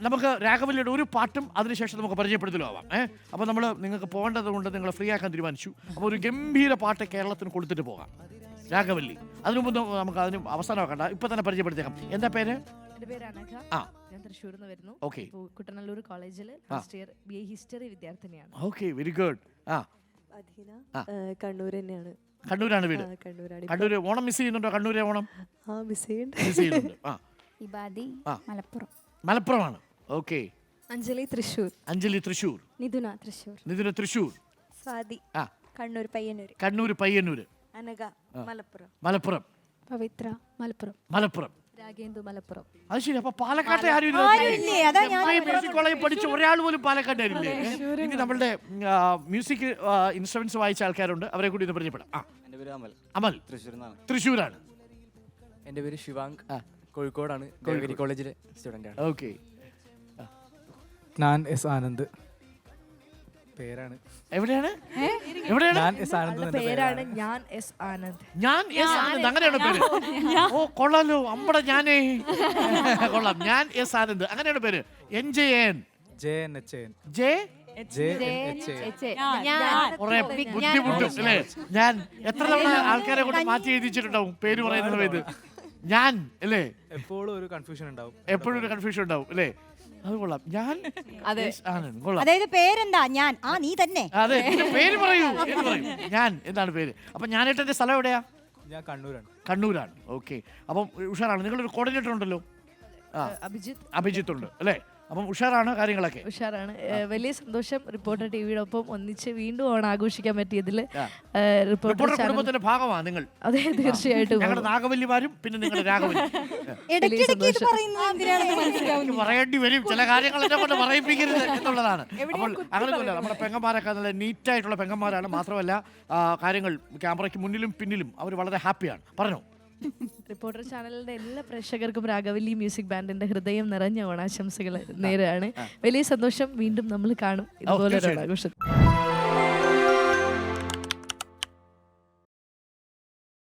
നമുക്ക് രാഘവല്ലിയുടെ ഒരു പാട്ടും അതിനുശേഷം നമുക്ക് പരിചയപ്പെടുത്തലോ ആവാം. ഏഹ് അപ്പോൾ നമ്മൾ നിങ്ങൾക്ക് പോകേണ്ടത് കൊണ്ട് നിങ്ങൾ ഫ്രീ ആക്കാൻ തീരുമാനിച്ചു. അപ്പോൾ ഒരു ഗംഭീര പാട്ട് കേരളത്തിന് കൊടുത്തിട്ട് പോകാം. രാഘവല്ലി. അതിനു മുമ്പ് നമുക്ക് അതിന് അവസാനമാക്കണ്ട ഇപ്പൊ തന്നെ പരിചയപ്പെടുത്തേക്കാം എന്താ പേര്? എന്റെ പേര് അനഘ. ആ. ഞാൻ തൃശ്ശൂരിൽ നിന്ന് വരുന്നു. ഓക്കെ. ഇപ്പോ കുട്ടനല്ലൂർ കോളേജിൽ first year B A history വിദ്യാർത്ഥിനിയാണ്. Okay very good. ആ. അധീന കണ്ണൂർ തന്നെയാണ്. കണ്ണൂരാണ് വീട്. കണ്ണൂര് ഓണം മിസ് ചെയ്യുന്നുണ്ടോ? കണ്ണൂരെ ഓണം? ആ മിസ് ചെയ്യുന്നുണ്ട്. മിസ് ചെയ്യുന്നുണ്ട്. ആ. ഇബാദി മലപ്പുറം. മലപ്പുറമാണ്. ഓക്കെ. അഞ്ജലി തൃശൂർ അഞ്ജലി തൃശൂർ നിധുന തൃശൂർ നിതിന് തൃശൂർ സ്വാതി. ആ. കണ്ണൂർ പയ്യന്നൂർ. കണ്ണൂർ പയ്യന്നൂർ അനഘ മലപ്പുറം. മലപ്പുറം. പവിത്ര മലപ്പുറം. മലപ്പുറം. രാഗേന്ദു മലപ്പുറം. അത് ശരി അപ്പൊ പാലക്കാട്ടെ ആരും മ്യൂസിക് കോളേജിൽ പഠിച്ച ഒരാൾ പോലും ഇനി നമ്മളുടെ മ്യൂസിക് ഇൻസ്ട്രുമെന്റ്സ് വായിച്ച ആൾക്കാരുണ്ട്. അവരെ കൂടി ഒന്ന് പരിചയപ്പെടാം. ആ. എന്റെ പേര് അമൽ. അമൽ. തൃശ്ശൂരിൽ നിന്നാണ് തൃശ്ശൂരാണ്. എന്റെ പേര് ശിവാങ് കോഴിക്കോടാണ് കോഴിക്കോട്. കോളേജിലെ സ്റ്റുഡന്റ് ആണ് ഓക്കെ. ഞാൻ എസ് ആനന്ദ്. പേരാണ്. എവിടെയാണ്? എവിടെയാണ്? ഞാൻ എസ് ആനന്ദ് എന്ന പേരാണ്. പേരാണ് ഞാൻ എസ് ആനന്ദ്. ഞാൻ എസ് ആനന്ദ് അങ്ങനെയാണ് പേര്. ഓ കൊള്ളാലോ അമ്പട ഞാനേ. കൊള്ളാം ഞാൻ എസ് ആനന്ദ് അങ്ങനെയാണ് പേര്. N J N. J N H N. J? J N H N. കുറെ ബുദ്ധിമുട്ടും അല്ലേ? ഞാൻ എത്ര തവണ ആൾക്കാരെ കൊണ്ട് മാറ്റി എഴുതിച്ചിട്ടുണ്ടാവും പേര് പറയുന്ന സമയത്ത് ഞാൻ അല്ലേ? എപ്പോഴും ഒരു കൺഫ്യൂഷൻ ഉണ്ടാവും. എപ്പോഴും ഒരു കൺഫ്യൂഷൻ ഉണ്ടാവും അല്ലേ? അത് കൊള്ളാം. ഞാൻ ആനന്ദ് കൊള്ളാം. അതായത് പേരെന്താ? ഞാൻ. ആ നീ തന്നെ. അതെ പേര് പറയൂ എന്ന് പറയൂ. ഞാൻ എന്താണ് പേര്? അപ്പൊ ഞാനേട്ടന്റെ സ്ഥലം എവിടെയാ? ഞാൻ കണ്ണൂരാണ്. കണ്ണൂരാണ്. ഓക്കെ. അപ്പം ഉഷാറാണ്. നിങ്ങളൊരു കോർഡിനേറ്റർ ഉണ്ടല്ലോ? ആ. അഭിജിത്ത്. അഭിജിത്ത് ഉണ്ട് അല്ലേ? അപ്പം ഉഷാറാണ് കാര്യങ്ങളൊക്കെ? ഉഷാറാണ്. വലിയ സന്തോഷം റിപ്പോർട്ടർ ടിവിയുടെ ഒപ്പം ഒന്നിച്ച് വീണ്ടും ഓണം ആഘോഷിക്കാൻ പറ്റിയതിൽ റിപ്പോർട്ടർ കുടുംബത്തിന്റെ ഭാഗമാണ് നിങ്ങൾ. അതെ തീർച്ചയായിട്ടും. ഞങ്ങളുടെ നാഗവല്ലിമാരും പിന്നെ നിങ്ങൾ രാഘവല്ലി. പറയേണ്ടി വരും. ചില കാര്യങ്ങൾ എന്നെ കൊണ്ട് പറയിപ്പിക്കരുത് എന്നുള്ളതാണ്. അപ്പോൾ അങ്ങനെയൊന്നുമില്ല. നമ്മുടെ പെങ്ങന്മാരൊക്കെ നല്ല നീറ്റായിട്ടുള്ള പെങ്ങന്മാരാണ്. മാത്രമല്ല കാര്യങ്ങൾ ക്യാമറയ്ക്ക് മുന്നിലും പിന്നിലും അവർ വളരെ ഹാപ്പിയാണ്. പറഞ്ഞോ? റിപ്പോർട്ടർ ചാനലിന്റെ എല്ലാ പ്രേക്ഷകർക്കും രാഘവല്ലി മ്യൂസിക് ബാൻഡിന്റെ ഹൃദയം നിറഞ്ഞ ഓണാശംസകൾ നേരെയാണ്. വലിയ സന്തോഷം വീണ്ടും നമ്മൾ കാണും. ഇതുപോലെ. ആഘോഷം